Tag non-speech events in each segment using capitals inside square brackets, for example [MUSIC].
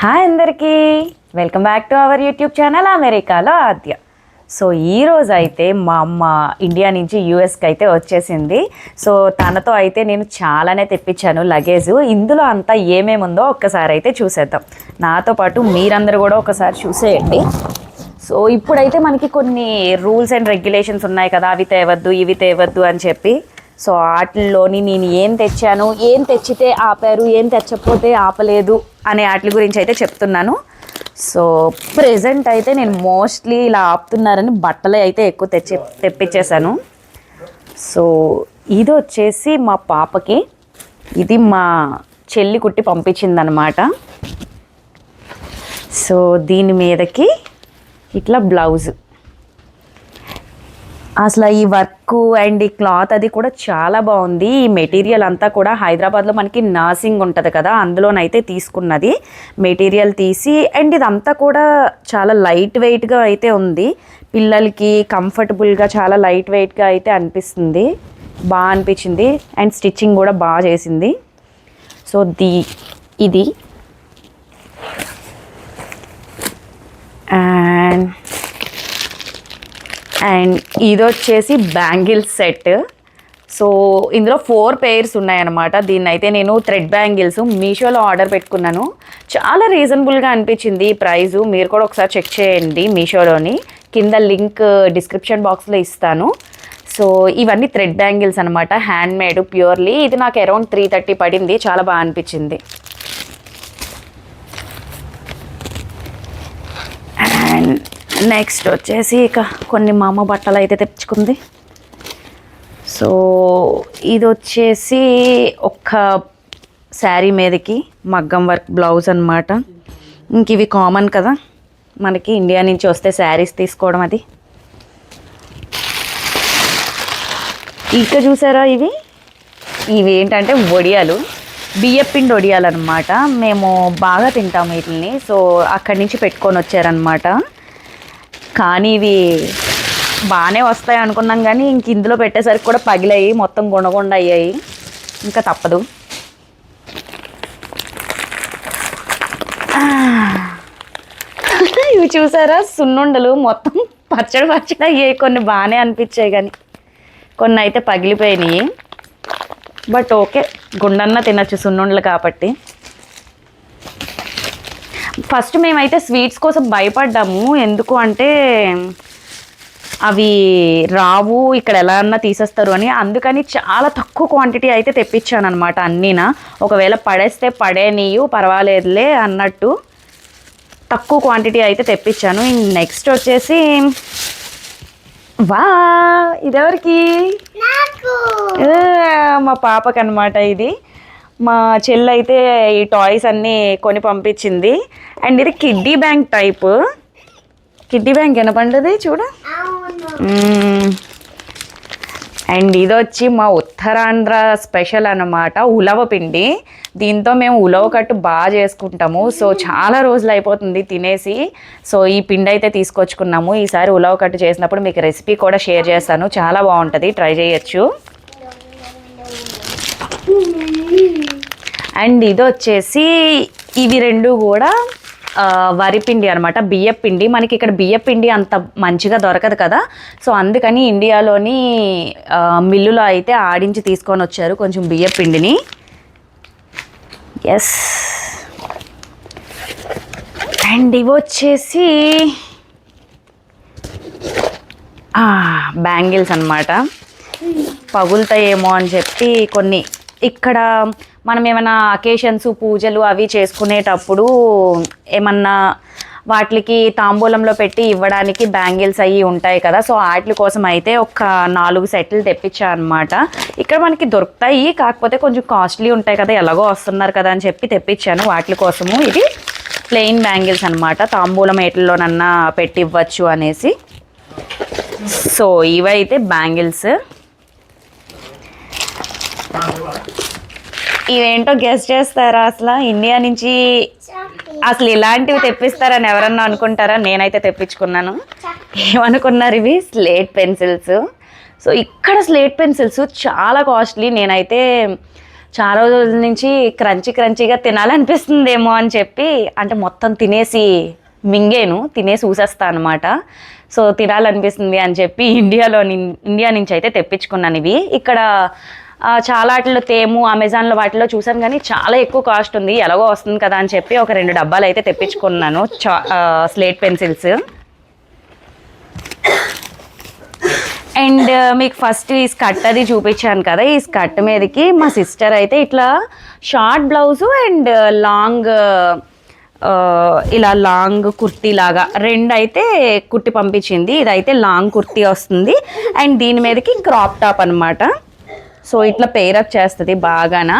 Hi అందరికీ. Welcome back to our YouTube channel అమెరికాలో Aadya. So ఈ రోజు అయితే మా అమ్మ ఇండియా నుంచి యూఎస్కి అయితే వచ్చేసింది. సో తనతో అయితే నేను చాలానే తెప్పించాను లగేజ్ ఇందులో అంతా ఏమేమి ఉందో ఒక్కసారి అయితే చూసేద్దాం. నాతో పాటు మీరందరూ కూడా ఒకసారి చూసేయండి. సో ఇప్పుడైతే మనకి కొన్ని రూల్స్ అండ్ రెగ్యులేషన్స్ ఉన్నాయి కదా అవి తేవద్దు ఇవి తేవద్దు అని చెప్పి. సో వాటిల్లోని నేను ఏం తెచ్చాను ఏం తెచ్చితే ఆపారు ఏం తెచ్చకపోతే ఆపలేదు అనే వాటి గురించి అయితే చెప్తున్నాను. సో ప్రజెంట్ అయితే నేను మోస్ట్లీ ఇలా ఆపుతున్నారని బట్టలే అయితే ఎక్కువ తెచ్చి తెప్పించేశాను. సో ఇది వచ్చేసి మా పాపకి ఇది మా చెల్లి కుట్టి పంపించిందనమాట సో దీని మీదకి ఇట్లా బ్లౌజ్. అసలు ఈ వర్క్ అండ్ ఈ క్లాత్ అది కూడా చాలా బాగుంది. ఈ మెటీరియల్ అంతా కూడా హైదరాబాద్లో మనకి నర్సింగ్ ఉంటుంది కదా అందులోనైతే తీసుకున్నది. మెటీరియల్ తీసి అండ్ ఇదంతా కూడా చాలా లైట్ వెయిట్గా అయితే ఉంది. పిల్లలకి కంఫర్టబుల్గా చాలా లైట్ వెయిట్గా అయితే అనిపిస్తుంది. బాగా అనిపించింది అండ్ స్టిచ్చింగ్ కూడా బాగా చేసింది. సో ది ఇది. అండ్ అండ్ ఇది వచ్చేసి బ్యాంగిల్ సెట్. సో ఇందులో ఫోర్ పేర్స్ ఉన్నాయన్నమాట. దీన్ని అయితే నేను థ్రెడ్ బ్యాంగిల్స్ మీషోలో ఆర్డర్ పెట్టుకున్నాను. చాలా రీజనబుల్గా అనిపించింది ఈ ప్రైజు. మీరు కూడా ఒకసారి చెక్ చేయండి మీషోలోని. కింద లింక్ డిస్క్రిప్షన్ బాక్స్లో ఇస్తాను. సో ఇవన్నీ థ్రెడ్ బ్యాంగిల్స్ అనమాట హ్యాండ్ మేడ్ ప్యూర్లీ. ఇది నాకు అరౌండ్ త్రీ థర్టీ పడింది. చాలా బాగా అనిపించింది అండ్ నెక్స్ట్ వచ్చేసి ఇక కొన్ని మా అమ్మ బట్టలు అయితే తెచ్చుకుంది. సో ఇది వచ్చేసి ఒక్క శారీ మీదకి మగ్గం వర్క్ బ్లౌజ్ అనమాట ఇంక ఇవి కామన్ కదా మనకి ఇండియా నుంచి వస్తే శారీస్ తీసుకోవడం అది. ఇక చూసారా ఇవి? ఇవి ఏంటంటే వడియాలు బియ్యపిండి వడియాలు అనమాట మేము బాగా తింటాము వీటిని సో అక్కడి నుంచి పెట్టుకొని వచ్చారనమాట కానీ ఇవి బాగానే వస్తాయి అనుకున్నాం కానీ ఇంక ఇందులో పెట్టేసరికి కూడా పగిలాయి మొత్తం గుణగుండ అయ్యాయి. ఇంకా తప్పదు. ఇవి చూసారా? సున్నుండలు మొత్తం పచ్చడి పచ్చడి అయ్యాయి. కొన్ని బాగానే అనిపించాయి కానీ కొన్ని అయితే పగిలిపోయినాయి. బట్ ఓకే గుండన్న తినచ్చు సున్నుండలు కాబట్టి. ఫస్ట్ మేమైతే స్వీట్స్ కోసం భయపడ్డాము. ఎందుకు అంటే అవి రావు ఇక్కడ ఎలా అన్నా తీసేస్తారు అని. అందుకని చాలా తక్కువ క్వాంటిటీ అయితే తెప్పించాను అనమాట అన్నీనా. ఒకవేళ పడేస్తే పడేనీయు పర్వాలేదులే అన్నట్టు తక్కువ క్వాంటిటీ అయితే తెప్పించాను. నెక్స్ట్ వచ్చేసి వా ఇదెవరికి? మా పాపకి అనమాట ఇది. మా చెల్లి అయితే ఈ టాయ్స్ అన్నీ కొని పంపించింది. అండ్ ఇది kiddy bank type. Kiddy bank ఎనపండది చూడ. అండ్ ఇది వచ్చి మా ఉత్తరాంధ్ర స్పెషల్ అన్నమాట ఉలవ పిండి. దీంతో మేము ఉలవ కట్టు బాగా చేసుకుంటాము. సో చాలా రోజులు అయిపోతుంది తినేసి. సో ఈ పిండి అయితే తీసుకొచ్చుకున్నాము. ఈసారి ఉలవ కట్టు చేసినప్పుడు మీకు రెసిపీ కూడా షేర్ చేస్తాను. చాలా బాగుంటుంది. ట్రై చేయొచ్చు. అండ్ ఇది వచ్చేసి ఇవి రెండు కూడా వరి పిండి అనమాట బియ్యం పిండి. మనకి ఇక్కడ బియ్యం పిండి అంత మంచిగా దొరకదు కదా. సో అందుకని ఇండియాలోని మిల్లులో అయితే ఆడించి తీసుకొని వచ్చారు కొంచెం బియ్యం పిండిని. ఎస్ అండ్ ఇవి వచ్చేసి బ్యాంగిల్స్ అన్నమాట. పగులుతాయేమో అని చెప్పి కొన్ని ఇక్కడ మనం ఏమైనా అకేషన్స్ పూజలు అవి చేసుకునేటప్పుడు ఏమన్నా వాటికి తాంబూలంలో పెట్టి ఇవ్వడానికి బ్యాంగిల్స్ అవి ఉంటాయి కదా. సో వాటి కోసం అయితే ఒక నాలుగు సెట్లు తెప్పించా అనమాట ఇక్కడ మనకి దొరుకుతాయి కాకపోతే కొంచెం కాస్ట్లీ ఉంటాయి కదా. ఎలాగో వస్తున్నారు కదా అని చెప్పి తెప్పించాను. వాటి కోసము ఇది ప్లెయిన్ బ్యాంగిల్స్ అనమాట తాంబూలం ఏట్లలోనన్నా పెట్టి ఇవ్వచ్చు అనేసి. సో ఇవైతే బ్యాంగిల్స్. ఇవేంటో గెస్ట్ చేస్తారా? అసలు ఇండియా నుంచి అసలు ఇలాంటివి తెప్పిస్తారని ఎవరన్నా అనుకుంటారా? నేనైతే తెప్పించుకున్నాను. ఏమనుకున్నారు ఇవి? స్లేట్ పెన్సిల్స్ సో ఇక్కడ స్లేట్ పెన్సిల్స్ చాలా కాస్ట్లీ నేనైతే చాలా రోజుల నుంచి క్రంచి క్రంచీగా తినాలనిపిస్తుందేమో అని చెప్పి అంటే మొత్తం తినేసి మింగేను. తినేసి ఊసేస్తా అనమాట సో తినాలనిపిస్తుంది అని చెప్పి ఇండియాలో ఇండియా నుంచి అయితే తెప్పించుకున్నాను ఇవి. ఇక్కడ చాలా వాటిలో తేము అమెజాన్లో వాటిలో చూసాను కానీ చాలా ఎక్కువ కాస్ట్ ఉంది. ఎలాగో వస్తుంది కదా అని చెప్పి ఒక రెండు డబ్బాలు అయితే తెప్పించుకున్నాను. చా స్లేట్ పెన్సిల్స్. అండ్ మీకు ఫస్ట్ ఈ స్కర్ట్ అది చూపించాను కదా. ఈ స్కర్ట్ మీదకి మా సిస్టర్ అయితే ఇట్లా షార్ట్ బ్లౌజు అండ్ లాంగ్ ఇలా లాంగ్ కుర్తీ లాగా రెండు అయితే కుట్టి పంపించింది. ఇదైతే లాంగ్ కుర్తీ వస్తుంది. అండ్ దీని మీదకి క్రాప్ టాప్ అనమాట సో ఇట్లా పేరప్ చేస్తుంది బాగానా?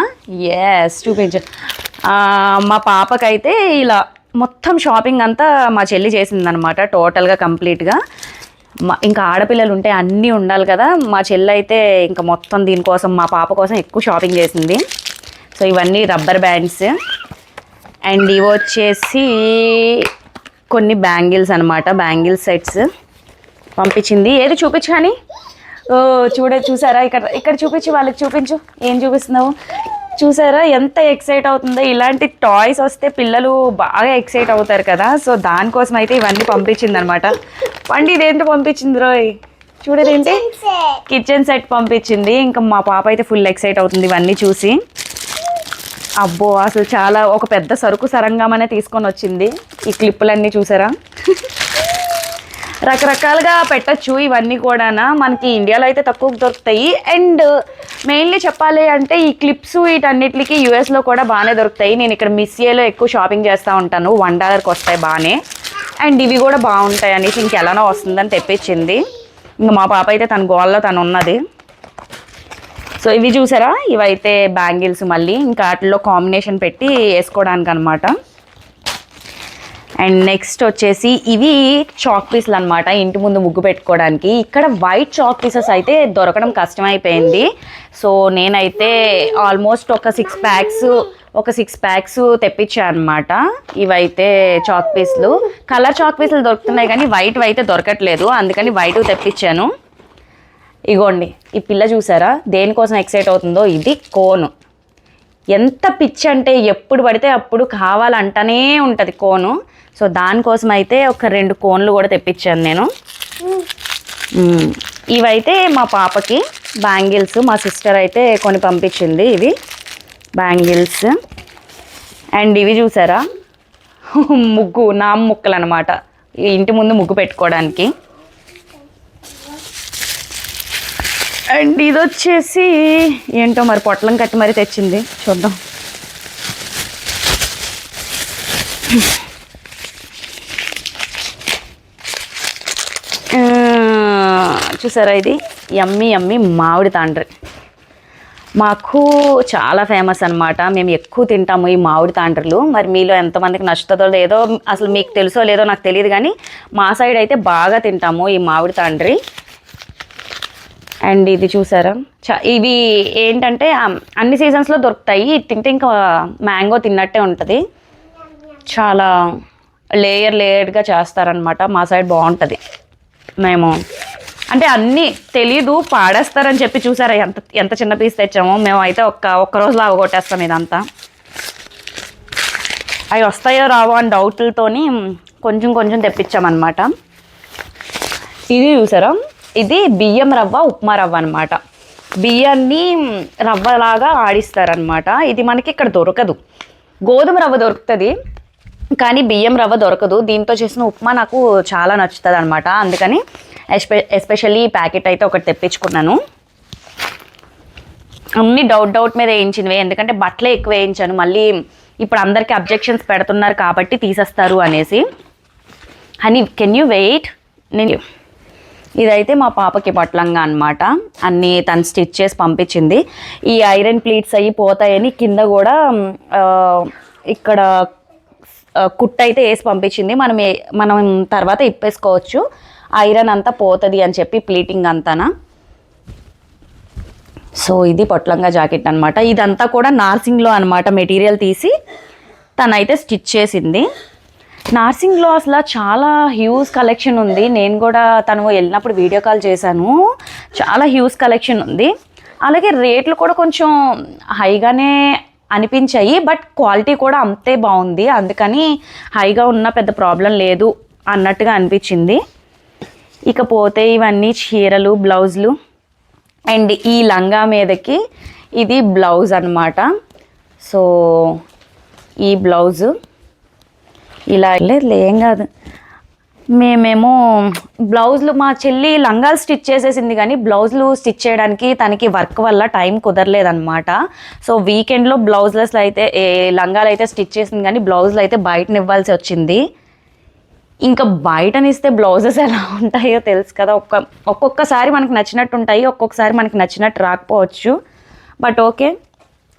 ఎస్ చూపించు. మా పాపకైతే ఇలా మొత్తం షాపింగ్ అంతా మా చెల్లి చేసిందనమాట టోటల్గా కంప్లీట్గా మా ఇంకా ఆడపిల్లలు ఉంటే అన్నీ ఉండాలి కదా. మా చెల్లి అయితే ఇంకా మొత్తం దీనికోసం మా పాప కోసం ఎక్కువ షాపింగ్ చేసింది. సో ఇవన్నీ రబ్బర్ బ్యాండ్స్ అండ్ ఇవి వచ్చేసి కొన్ని బ్యాంగిల్స్ అనమాట బ్యాంగిల్ సెట్స్. పంపించింది. ఏది చూపించు కానీ? ఓ చూడ చూసారా? ఇక్కడ ఇక్కడ చూపించు వాళ్ళకి చూపించు. ఏం చూపిస్తున్నావు? చూసారా? ఎంత ఎక్సైట్ అవుతుందో. ఇలాంటి టాయ్స్ వస్తే పిల్లలు బాగా ఎక్సైట్ అవుతారు కదా. సో దానికోసం అయితే ఇవన్నీ పంపించింది అనమాట పండి ఇదేంటో పంపించింది రోయ్? చూడదేంటి కిచెన్ సెట్ పంపించింది. ఇంకా మా పాప అయితే ఫుల్ ఎక్సైట్ అవుతుంది ఇవన్నీ చూసి. అబ్బో అసలు చాలా ఒక పెద్ద సరుకు సరంగమనే తీసుకొని వచ్చింది. ఈ క్లిప్పులన్నీ చూసారా? రకరకాలుగా పెట్టచ్చు ఇవన్నీ కూడా మనకి ఇండియాలో అయితే తక్కువ దొరుకుతాయి. అండ్ మెయిన్లీ చెప్పాలి అంటే ఈ క్లిప్స్ వీటన్నిటికి యూఎస్లో కూడా బాగానే దొరుకుతాయి. నేను ఇక్కడ మిస్ఏలో ఎక్కువ షాపింగ్ చేస్తూ ఉంటాను. వన్ డాలర్కి వస్తాయి బాగానే అండ్ ఇవి కూడా బాగుంటాయి అనేసి ఇంకెలానో వస్తుందని తెప్పించింది. ఇంకా మా పాప అయితే తన గోల్లో తను ఉన్నది. సో ఇవి చూసారా? ఇవైతే బ్యాంగిల్స్ మళ్ళీ. ఇంకా వాటిలో కాంబినేషన్ పెట్టి వేసుకోవడానికి అనమాట అండ్ నెక్స్ట్ వచ్చేసి ఇవి చాక్ పీస్లు అనమాట ఇంటి ముందు ముగ్గు పెట్టుకోవడానికి. ఇక్కడ వైట్ చాక్ పీసెస్ అయితే దొరకడం కష్టమైపోయింది. సో నేనైతే ఆల్మోస్ట్ ఒక సిక్స్ ప్యాక్స్ ఒక సిక్స్ ప్యాక్స్ తెప్పించాను అనమాట ఇవైతే చాక్ పీస్లు కలర్ చాక్ పీసులు దొరుకుతున్నాయి కానీ వైట్ అయితే దొరకట్లేదు. అందుకని వైట్ తెప్పించాను. ఇగోండి ఈ పిల్ల చూసారా? దేనికోసం ఎక్సైట్ అవుతుందో? ఇది కోను ఎంత పిచ్చి అంటే ఎప్పుడు పడితే అప్పుడు కావాలంటనే ఉంటుంది కోను సో దానికోసం అయితే ఒక రెండు కోన్లు కూడా తెప్పించాను నేను. ఇవైతే మా పాపకి బ్యాంగిల్స్ మా సిస్టర్ అయితే కొన్ని పంపించింది ఇవి. బ్యాంగిల్స్. అండ్ ఇవి చూసారా? ముగ్గు నా ముక్కలు అనమాట ఇంటి ముందు ముగ్గు పెట్టుకోవడానికి. అండ్ ఇది వచ్చేసి ఏంటో మరి పొట్లం కట్టి మరి తెచ్చింది. చూద్దాం. చూసారా ఇది? యమ్మి యమ్మి మామిడి తాండ్రి. మాకు చాలా ఫేమస్ అన్నమాట. మేము ఎక్కువ తింటాము ఈ మామిడి తాండ్రులు. మరి మీలో ఎంతమందికి నచ్చుతుందో లేదో అసలు మీకు తెలుసో లేదో నాకు తెలియదు కానీ మా సైడ్ అయితే బాగా తింటాము ఈ మామిడి తాండ్రి. అండ్ ఇది చూసారా? చ ఇవి ఏంటంటే అన్ని సీజన్స్లో దొరుకుతాయి. తింటే ఇంకా మ్యాంగో తిన్నట్టే ఉంటుంది. చాలా లేయర్ లేయర్డ్గా చేస్తారనమాట మా సైడ్ బాగుంటుంది. మేము అంటే అన్నీ తెలీదు పాడేస్తారని చెప్పి చూసారా? ఎంత ఎంత చిన్న పీస్ తెచ్చామో? మేము అయితే ఒక్క ఒక్క రోజులో అవగొట్టేస్తాం ఇదంతా. అవి వస్తాయో రావో అని డౌట్లతోని కొంచెం కొంచెం తెప్పించామన్నమాట. ఇది చూసారా? ఇది బియ్యం రవ్వ ఉప్మా రవ్వ అనమాట బియ్యాన్ని రవ్వలాగా ఆడిస్తారనమాట ఇది మనకి ఇక్కడ దొరకదు. గోధుమ రవ్వ దొరుకుతుంది. కానీ బియ్యం రవ్వ దొరకదు. దీంతో చేసిన ఉప్మా నాకు చాలా నచ్చుతుంది అనమాట అందుకని ఎస్పె ఎస్పెషల్లీ ప్యాకెట్ అయితే ఒకటి తెప్పించుకున్నాను. అన్ని డౌట్ డౌట్ మీద వేయించినవి. ఎందుకంటే బట్టలే ఎక్కువ వేయించాను. మళ్ళీ ఇప్పుడు అందరికీ అబ్జెక్షన్స్ పెడుతున్నారు కాబట్టి తీసేస్తారు అనేసి. Honey can you wait? నేను ఇదైతే మా పాపకి పట్లంగా అనమాట అన్నీ తను స్టిచ్ చేసి పంపించింది. ఈ ఐరన్ ప్లీట్స్ అయ్యి పోతాయని కింద కూడా ఇక్కడ కుట్టు అయితే వేసి పంపించింది. మనం మనం తర్వాత ఇప్పేసుకోవచ్చు. ఐరన్ అంతా పోతుంది అని చెప్పి ప్లీటింగ్ అంతానా. సో ఇది పొట్లంగా జాకెట్ అనమాట ఇదంతా కూడా నార్సింగ్లో అనమాట మెటీరియల్ తీసి తనైతే స్టిచ్ చేసింది. నార్సింగ్లో అసలు చాలా హ్యూజ్ కలెక్షన్ ఉంది. నేను కూడా తను వెళ్ళినప్పుడు వీడియో కాల్ చేశాను. చాలా హ్యూజ్ కలెక్షన్ ఉంది. అలాగే రేట్లు కూడా కొంచెం హైగానే అనిపించాయి బట్ క్వాలిటీ కూడా అంతే బాగుంది. అందుకని హైగా ఉన్న పెద్ద ప్రాబ్లం లేదు అన్నట్టుగా అనిపించింది. ఇకపోతే ఇవన్నీ చీరలు బ్లౌజులు. అండ్ ఈ లంగా మీదకి ఇది బ్లౌజ్ అన్నమాట. సో ఈ బ్లౌజు. ఇలా లేదు ఏం కాదు. మేమేమో బ్లౌజులు మా చెల్లి లంగాలు స్టిచ్ చేసేసింది కానీ బ్లౌజులు స్టిచ్ చేయడానికి తనకి వర్క్ వల్ల టైం కుదరలేదనమాట సో వీకెండ్లో బ్లౌజ్లెస్ అయితే ఏ లంగాలు అయితే స్టిచ్ చేసింది కానీ బ్లౌజులు అయితే బయటనివ్వాల్సి వచ్చింది. ఇంకా బయటనిస్తే బ్లౌజెస్ ఎలా ఉంటాయో తెలుసు కదా. ఒక్క ఒక్కొక్కసారి మనకు నచ్చినట్టు ఉంటాయి ఒక్కొక్కసారి మనకి నచ్చినట్టు రాకపోవచ్చు. బట్ ఓకే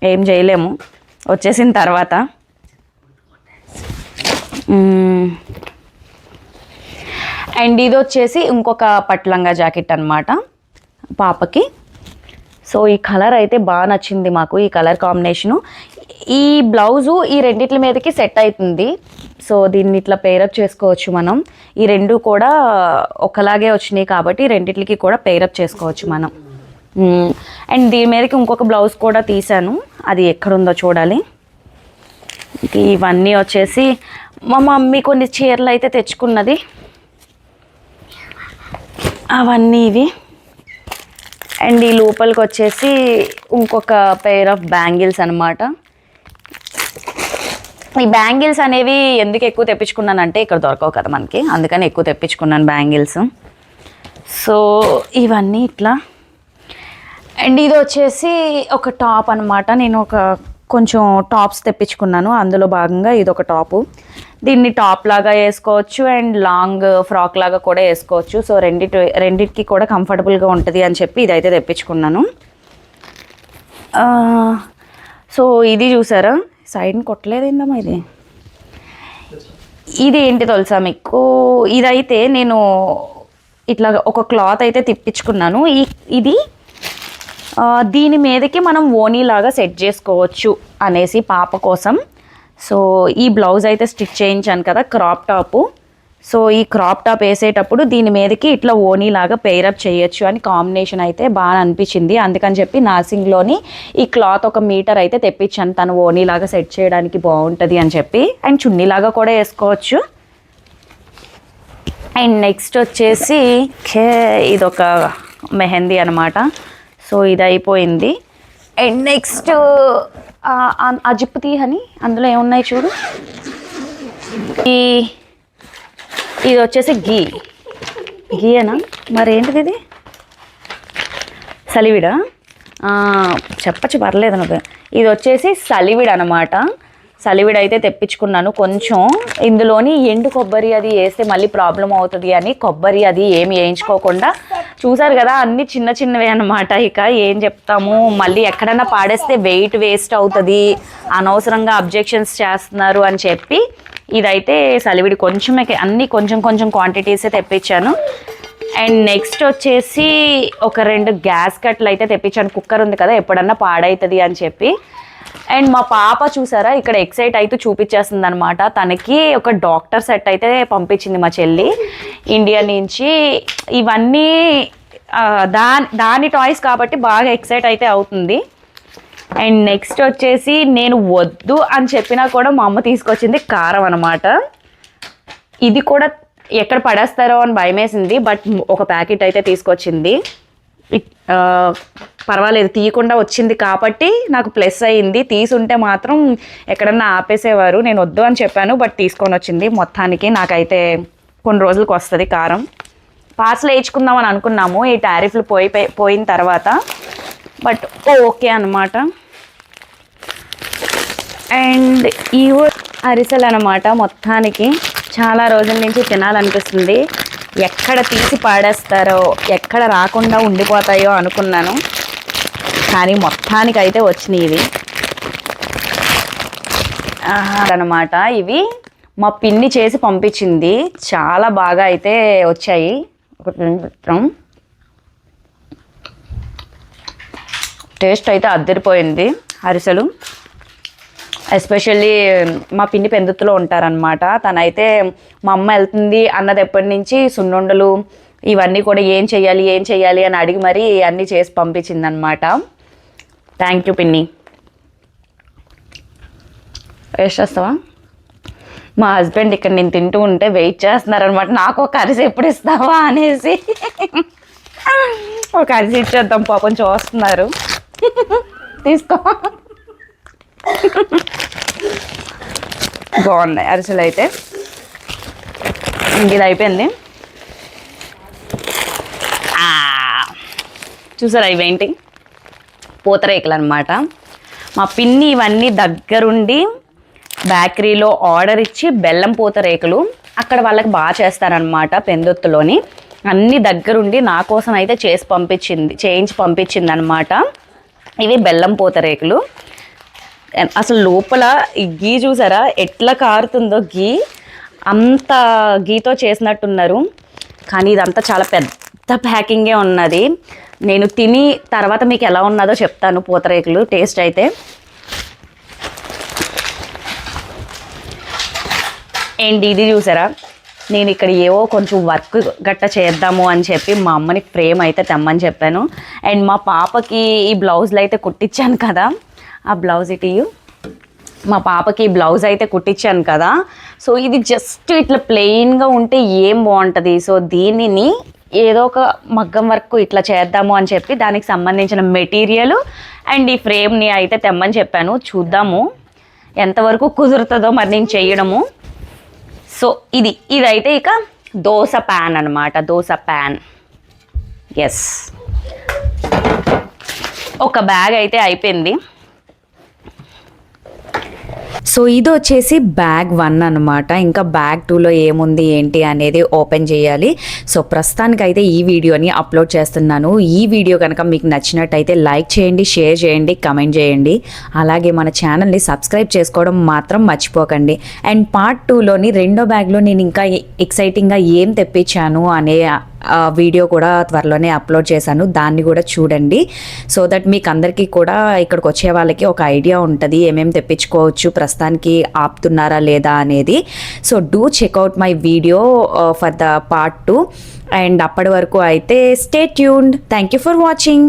ఏం చేయలేము. వచ్చేసిన తర్వాత. అండ్ ఇది వచ్చేసి ఇంకొక పట్లంగా జాకెట్ అనమాట పాపకి. సో ఈ కలర్ అయితే బాగా నచ్చింది మాకు ఈ కలర్ కాంబినేషను. ఈ బ్లౌజు ఈ రెండిట్ల మీదకి సెట్ అవుతుంది సో దీన్ని ఇట్లా పేరప్ చేసుకోవచ్చు మనం. ఈ రెండు కూడా ఒకలాగే వచ్చినాయి కాబట్టి రెండిట్లకి కూడా పేరప్ చేసుకోవచ్చు మనం. అండ్ దీని మీదకి ఇంకొక బ్లౌజ్ కూడా తీసాను అది ఎక్కడుందో చూడాలి. ఇవన్నీ వచ్చేసి మా మమ్మీ కొన్ని చీరలు అయితే తెచ్చుకున్నది. అవన్నీ ఇవి. అండ్ ఈ లోపలికి వచ్చేసి ఇంకొక పెయిర్ ఆఫ్ బ్యాంగిల్స్ అనమాట ఈ బ్యాంగిల్స్ అనేవి ఎందుకు ఎక్కువ తెప్పించుకున్నానంటే ఇక్కడ దొరకవు కదా మనకి. అందుకని ఎక్కువ తెప్పించుకున్నాను బ్యాంగిల్స్ సో ఇవన్నీ ఇట్లా. అండ్ ఇది వచ్చేసి ఒక టాప్ అనమాట నేను ఒక కొంచెం టాప్స్ తెప్పించుకున్నాను. అందులో భాగంగా ఇది ఒక టాపు. దీన్ని టాప్ లాగా వేసుకోవచ్చు అండ్ లాంగ్ ఫ్రాక్ లాగా కూడా వేసుకోవచ్చు. సో రెండిటి రెండిటికి కూడా కంఫర్టబుల్గా ఉంటుంది అని చెప్పి ఇదైతే తెప్పించుకున్నాను. సో ఇది చూసారా? సైడ్ని కొట్టలేదేందమ్మా ఇది? ఇది ఏంటి తెలుసా మీకు? ఇదైతే నేను ఇట్లా ఒక క్లాత్ అయితే తిప్పించుకున్నాను. ఈ ఇది దీని మీదకి మనం ఓనీలాగా సెట్ చేసుకోవచ్చు అనేసి పాప కోసం. సో ఈ బ్లౌజ్ అయితే స్టిచ్ చేయించాను కదా క్రాప్ టాపు. సో ఈ క్రాప్ టాప్ వేసేటప్పుడు దీని మీదకి ఇట్లా ఓనీలాగా పేరప్ చేయొచ్చు అని కాంబినేషన్ అయితే బాగా అనిపించింది. అందుకని చెప్పి నర్సింగ్లోని ఈ క్లాత్ ఒక మీటర్ అయితే తెప్పించాను తను ఓనీలాగా సెట్ చేయడానికి బాగుంటుంది అని చెప్పి. అండ్ చున్నీలాగా కూడా వేసుకోవచ్చు. అండ్ నెక్స్ట్ వచ్చేసి ఇదొక మెహందీ అనమాట సో ఇది అయిపోయింది అండ్ నెక్స్ట్ అజిప్ తీహని అందులో ఏమున్నాయి చూడు? ఈ ఇది వచ్చేసి గీ మరి మరేంటిది ఇది? సలివిడా? చెప్పచ్చు పర్లేదు నాకు. ఇది వచ్చేసి సలివిడ అనమాట సలివిడ అయితే తెప్పించుకున్నాను. కొంచెం ఇందులోని ఎండు కొబ్బరి అది వేస్తే మళ్ళీ ప్రాబ్లం అవుతుంది అని కొబ్బరి అది ఏమి వేయించుకోకుండా చూసారు కదా అన్ని చిన్న చిన్నవే అనమాట ఇక ఏం చెప్తాము? మళ్ళీ ఎక్కడన్నా పాడేస్తే వెయిట్ వేస్ట్ అవుతుంది. అనవసరంగా అబ్జెక్షన్స్ చేస్తున్నారు అని చెప్పి ఇదైతే సలివిడి కొంచెం అన్ని కొంచెం కొంచెం క్వాంటిటీసే తెప్పించాను. అండ్ నెక్స్ట్ వచ్చేసి ఒక రెండు గ్యాస్ కట్లు అయితే తెప్పించాను. కుక్కర్ ఉంది కదా ఎప్పుడన్నా పాడవుతుంది అని చెప్పి. అండ్ మా పాప చూసారా ఇక్కడ ఎక్సైట్ అయితే చూపించేస్తుంది అనమాట తనకి ఒక డాక్టర్ సెట్ అయితే పంపించింది మా చెల్లి. ఇండియా నుంచి ఇవన్నీ దాని దాని టాయ్స్ కాబట్టి బాగా ఎక్సైట్ అయితే అవుతుంది. అండ్ నెక్స్ట్ వచ్చేసి నేను వద్దు అని చెప్పినా కూడా మా అమ్మ తీసుకొచ్చింది కారం అనమాట ఇది కూడా ఎక్కడ పడేస్తారో అని భయమేసింది బట్ ఒక ప్యాకెట్ అయితే తీసుకొచ్చింది. పర్వాలేదు తీయకుండా వచ్చింది కాబట్టి నాకు ప్లస్ అయ్యింది. తీసుంటే మాత్రం ఎక్కడన్నా ఆపేసేవారు. నేను వద్దు అని చెప్పాను బట్ తీసుకొని వచ్చింది. మొత్తానికి నాకైతే కొన్ని రోజులకు వస్తుంది కారం. పార్సల్ వేయించుకుందాం అని అనుకున్నాము. ఈ టారిఫ్లు పోయి పోయిన తర్వాత. బట్ ఓకే అనమాట అండ్ ఈ అరిసెలు అనమాట మొత్తానికి చాలా రోజుల నుంచి తినాలనిపిస్తుంది. ఎక్కడ తీసి పాడేస్తారో ఎక్కడ రాకుండా ఉండిపోతాయో అనుకున్నాను. కానీ మొత్తానికి అయితే వచ్చినాయి ఇవి. అనమాట ఇవి మా పిన్ని చేసి పంపించింది. చాలా బాగా అయితే వచ్చాయి. టేస్ట్ అయితే అద్దరిపోయింది అరిసెలు. ఎస్పెషల్లీ మా పిన్ని పెందుతులో ఉంటారనమాట తనైతే మా అమ్మ వెళ్తుంది అన్నది ఎప్పటి నుంచి సున్నుండలు ఇవన్నీ కూడా ఏం చేయాలి ఏం చేయాలి అని అడిగి మరీ అన్నీ చేసి పంపించిందనమాట థ్యాంక్ యూ పిన్ని. వేస్ట్ చేస్తావా? మా హస్బెండ్ ఇక్కడ నేను తింటూ ఉంటే వెయిట్ చేస్తున్నారనమాట నాకు ఒక అరిసి ఎప్పుడు ఇస్తావా అనేసి. ఒక అరిసి ఇచ్చేద్దాం పాపం చూస్తున్నారు. [LAUGHS] తీసుకో. బాగున్నాయి. అరిసెలు అయితే ఇది అయిపోయింది చూసారా చూసారా ఇవేంటి పూతరేకులు అనమాట మా పిన్ని ఇవన్నీ దగ్గరుండి బేకరీలో ఆర్డర్ ఇచ్చి బెల్లం పూతరేకులు అక్కడ వాళ్ళకి బాగా చేస్తారనమాట పెందొత్తులోని. అన్ని దగ్గరుండి నా కోసం అయితే చేసి పంపించింది చేయించి పంపించింది అనమాట ఇవి బెల్లం పూతరేకులు. అసలు లోపల ఈ గీ చూసారా? ఎట్లా కారుతుందో గీ? అంత గీతో చేసినట్టున్నారు. కానీ ఇదంతా చాలా పెద్ద ప్యాకింగే ఉన్నది. నేను తిని తర్వాత మీకు ఎలా ఉన్నదో చెప్తాను పూతరేకులు. టేస్ట్ అయితే. ఏంటి ఇది చూసారా? నేను ఇక్కడ ఏవో కొంచెం వర్క్ గట్ట చేద్దాము అని చెప్పి మా అమ్మని ఫ్రేమ్ అయితే తెమ్మని చెప్పాను. అండ్ మా పాపకి ఈ బ్లౌజులు అయితే కుట్టించాను కదా. ఆ బ్లౌజ్ ఇటు మా పాపకి బ్లౌజ్ అయితే కుట్టించాను కదా. సో ఇది జస్ట్ ఇట్లా ప్లెయిన్గా ఉంటే ఏం బాగుంటుంది? సో దీనిని ఏదో ఒక మగ్గం వర్క్ ఇట్లా చేద్దాము అని చెప్పి దానికి సంబంధించిన మెటీరియల్ అండ్ ఈ ఫ్రేమ్ని అయితే తెమ్మని చెప్పాను. చూద్దాము ఎంతవరకు కుదురుతుందో మరి నేను చేయడము. సో ఇది ఇదైతే ఇక దోశ ప్యాన్ అనమాట దోశ ప్యాన్ ఎస్ ఒక బ్యాగ్ అయితే అయిపోయింది. సో ఇది వచ్చేసి బ్యాగ్ వన్ అనమాట ఇంకా బ్యాగ్ టూలో ఏముంది ఏంటి అనేది ఓపెన్ చేయాలి. సో ప్రస్తుతానికైతే ఈ వీడియోని అప్లోడ్ చేస్తున్నాను. ఈ వీడియో కనుక మీకు నచ్చినట్టయితే లైక్ చేయండి షేర్ చేయండి కమెంట్ చేయండి. అలాగే మన ఛానల్ని సబ్స్క్రైబ్ చేసుకోవడం మాత్రం మర్చిపోకండి. అండ్ పార్ట్ టూలోని రెండో బ్యాగ్లో నేను ఇంకా ఎక్సైటింగ్గా ఏం తెప్పించాను అనే వీడియో కూడా త్వరలోనే అప్లోడ్ చేశాను. దాన్ని కూడా చూడండి. సో దట్ మీకు అందరికీ కూడా ఇక్కడికి వచ్చే వాళ్ళకి ఒక ఐడియా ఉంటుంది. ఏమేమి తెప్పించుకోవచ్చు? ప్రస్తుతానికి ఆపుతున్నారా లేదా అనేది. So do check out my video for the part two. And అప్పటి వరకు అయితే stay tuned. Thank you for watching.